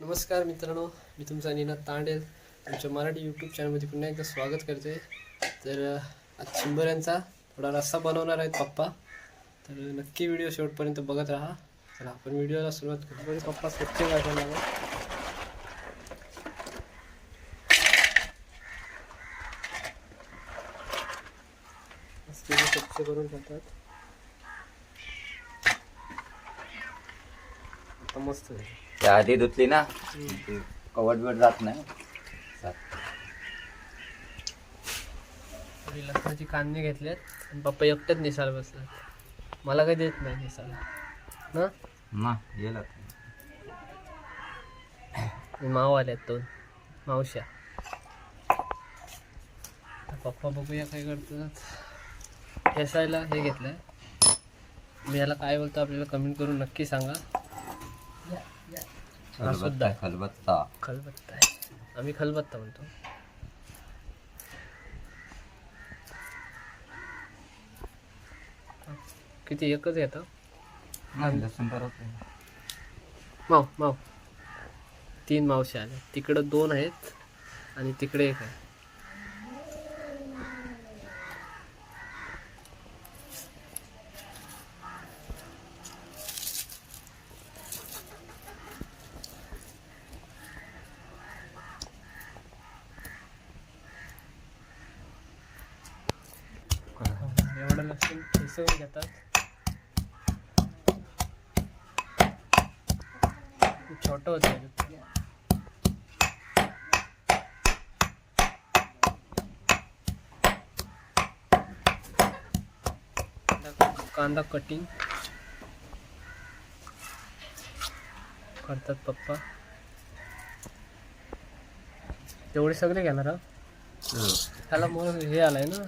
नमस्कार मित्रांनो मी तुमचा निनाद तांडेल. तुमच्या मराठी यूट्यूब चॅनलमध्ये पुन्हा एकदा स्वागत करते तर आज आज यांचा थोडा रस्सा बनवणार आहेत पप्पा. तर नक्की व्हिडिओ शेवटपर्यंत बघत राहा. तर आपण व्हिडिओला सुरुवात करू. पप्पा स्वच्छ वाटायला स्वच्छ करून खातात आता मस्त आहे त्या आधी धुतली ना. ती कवट बिवट जात नाही. थोडी लसणाची कांदे घेतल्यात आणि पप्पा एकट्याच निसाल बसलात मला काही देत नाही निसाला ना? ना येईल आता. आणि माव आल्यात दोन. मावश्या. आता पप्पा बघूया काय करतात. ठेसायला हे घेतलंय. मी याला काय बोलतो आपल्याला कमेंट करून नक्की सांगा. हा सुद्धा खलबत्ता. खलबत्ता. खलबत्ता आहे. आम्ही खलबत्ता म्हणतो. किती एकच येतं नाही, लसूण. माव माव. तीन मावशी आल्या. तिकडं दोन आहेत आणि तिकडे एक आहे. एवढं लसूण ठेसवून घेतात. छोटं होतं कांदा कटिंग करतात पप्पा. तेवढे सगळे घेणार. त्याला मोर हे आलाय ना?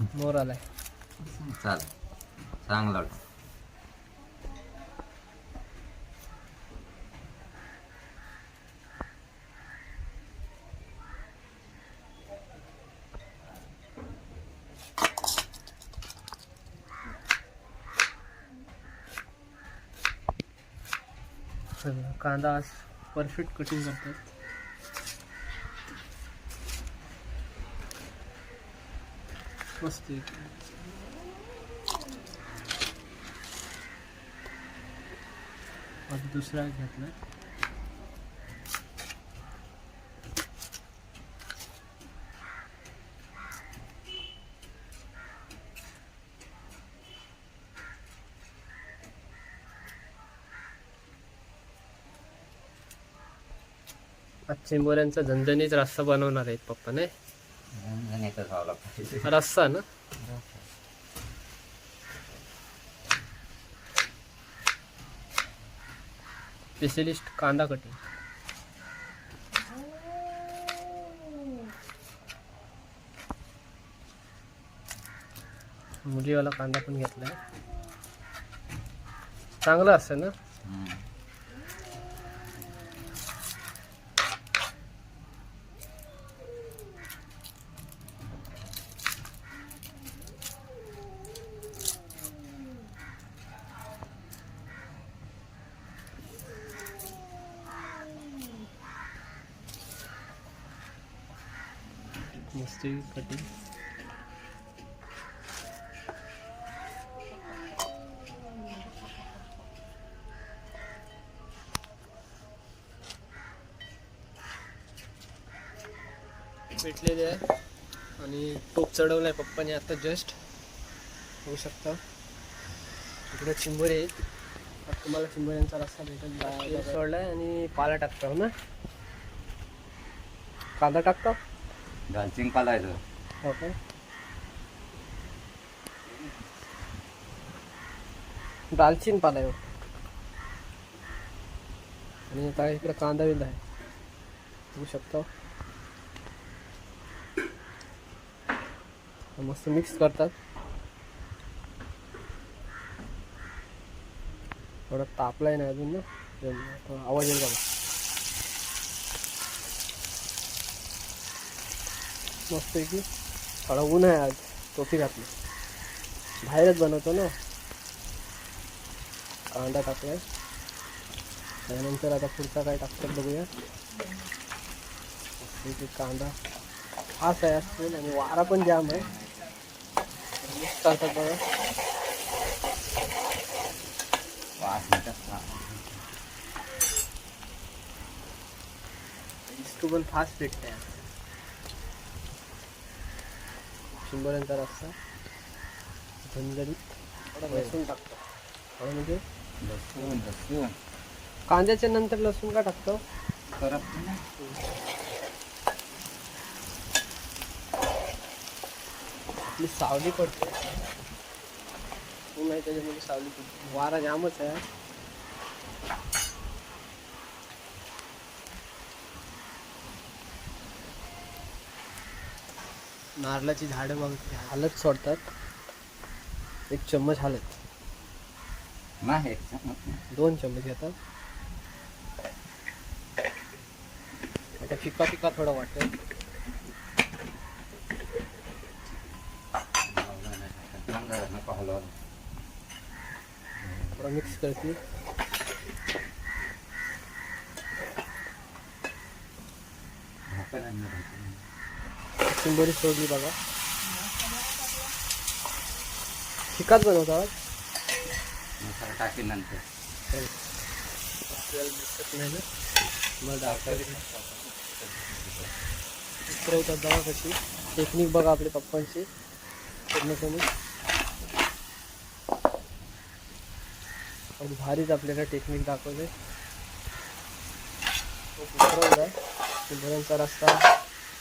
मोर आलाय. चाल चांगला सगळं कांदा आज परफेक्ट कटिंग करतात. मस्त आहे. आता दुसरा घेतला आज चिंबोऱ्यांचा झणझणीत बनवणार आहेत पप्पा झणझणीतच व्हावं पाहिजे रस्सा ना स्पेशलिस्ट कांदा कटिंग मुलीवाला कांदा पण घेतलाय. चांगलं असतं ना? मस्त कटिंग भेटलेले आहे. आणि टोप चढवलाय पप्पाने आता जस्ट होऊ शकता. इकडे चिंबोरे आहेत तुम्हाला चिंबोऱ्यांचा रस्ता भेटत सोडलाय आणि पाला टाकतो ना? कांदा टाकतो? घालचिंग पालायचं. ओके काय पाला आहे आणि आता इकडे कांदा बिंदा आहे. बघू शकतो. मस्त मिक्स करतात. थोडा तापलाय ना अजून ना? थोडा आवाज येईल का? मस्त आहे की? थोडा ऊन आहे आज टोपी घातली. बाहेरच बनवतो ना. कांदा टाकलाय. त्यानंतर आता पुढचा काय टाकतात बघूया. कांदा. फास्ट आहे असतील आणि वारा पण जाम आहे. करतात बघा. तू पण फास्ट भेटते शिंबोऱ्यांचा रस्ता झणझणीत लसूण टाकतो. म्हणजे? लसूण लसूण. कांद्याच्या नंतर लसूण का टाकतो? आपली सावली पडते. ऊन आहे त्याच्यामध्ये सावली पडते. वारा जामच आहे. नारळाची झाडं मग हालत सोडतात. एक चम्मच हालत. नाही. दोन चम्मच घेतात आता फिका फिका थोडं वाटतं थोडं मिक्स करते चिंबोरी सोडली बघा. फिकाच बनवतात मसाला टाकेन नंतर. उतरवतात बघा कशी. टेक्निक बघा आपल्या पप्पांची. आणि भारीच आपल्याला टेक्निक दाखवले. उतरवला. चिंबोऱ्यांचा रस्ता.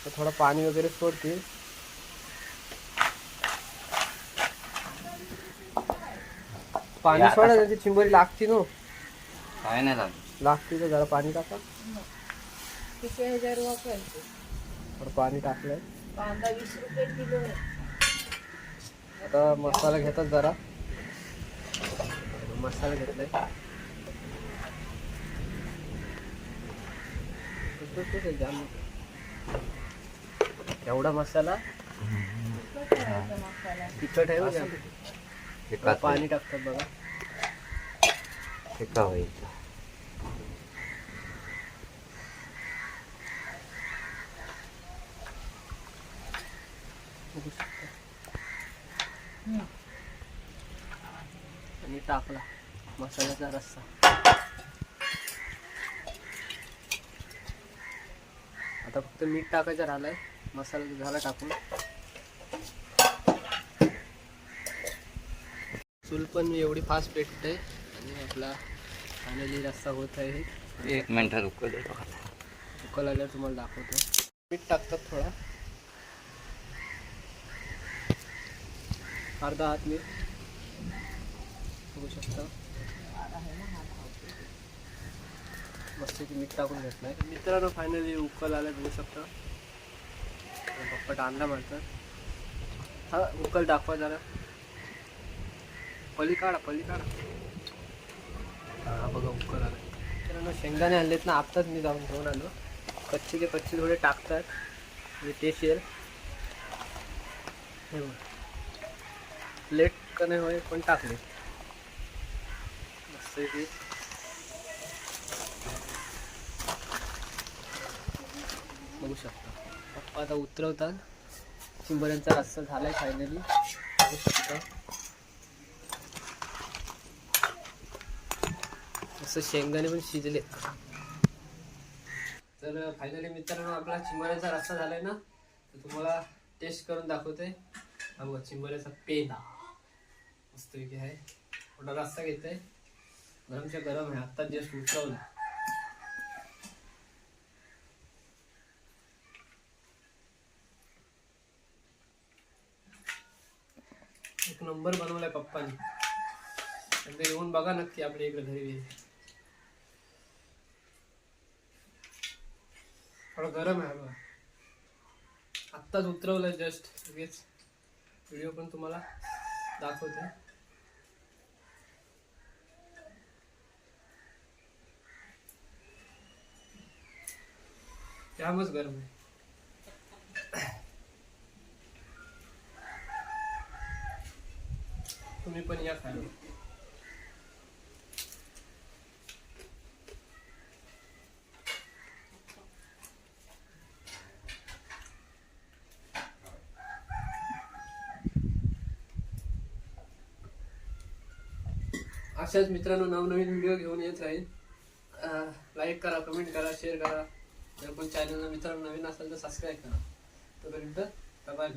तर थोडा पाणी वगैरे सोडतील. पाणी या, सोडा त्याची चिंबोरी लागती नो. काय नाही झालं लागते तर जरा पाणी टाका. किती हजार वापरायचे? थोडं पाणी टाकलंय. कांदा वीस रुपये किलो आहे. आता मसाला घेतात जरा. मसाला घेतलाय. खूपच आहे जाम. एवढा मसाला तिखट आहे हो. एका पाणी टाकतात बघा एका व्हायचं बघू शकता. हम्म. आणि टाकला मसाल्याचा रस्सा आता फक्त मीठ टाकायचं राहिलंय मसाला झाला टाकून. चूल पण एवढी फास्ट पेटते आणि आपला फायनली रस्सा होत आहे. एक मिनिट रुकले उकल आल्यावर तुम्हाला दाखवतो. मीठ टाकतात थोडा. अर्धा हात बघू शकता. मस्त मीठ टाकून घेतलंय. मित्रांनो फायनली उकल आलं बघू शकता. पप्पट आणला म्हणतात. हा उकल दाखवा जरा. पली काढा पली काढा. हा बघा उकल आला. मित्रांनो शेंगदाणे आणलेत ना आत्ताच मी जाऊन घेऊन आलो. कच्चे ते कच्चे थोडे टाकतात. म्हणजे टेस्ट येईल हे बघ. लेट का नाही होय पण टाकले. मस्त की बघू शकता. आता उतरवतात. चिंबऱ्यांचा रस्ता झालाय फायनली असं शेंगाने पण शिजले तर फायनली मित्रांनो आपला चिंबऱ्याचा रस्सा झालाय ना? तर तुम्हाला टेस्ट करून दाखवते. हा बघा चिंबऱ्याचा पेन मस्त आहे. थोडा रस्सा घेतोय. गरमच्या गरम आहे. आत्ता जस्ट उतरवला. एक नंबर बनवलाय पप्पानी. एकदा येऊन बघा नक्की आपल्या इकडे घरी थोडं गरम आहे हलवा. आत्ताच उतरवलंय जस्ट लगेच व्हिडिओ पण तुम्हाला दाखवते. जामच गरम आहे. तुम्ही पण या खाली. अशाच मित्रांनो नवनवीन व्हिडिओ घेऊन येत राहील लाईक करा कमेंट करा शेअर करा. जर पण चॅनलला मित्रांनो नवीन असेल तर सबस्क्राईब करा. तोपर्यंत बाय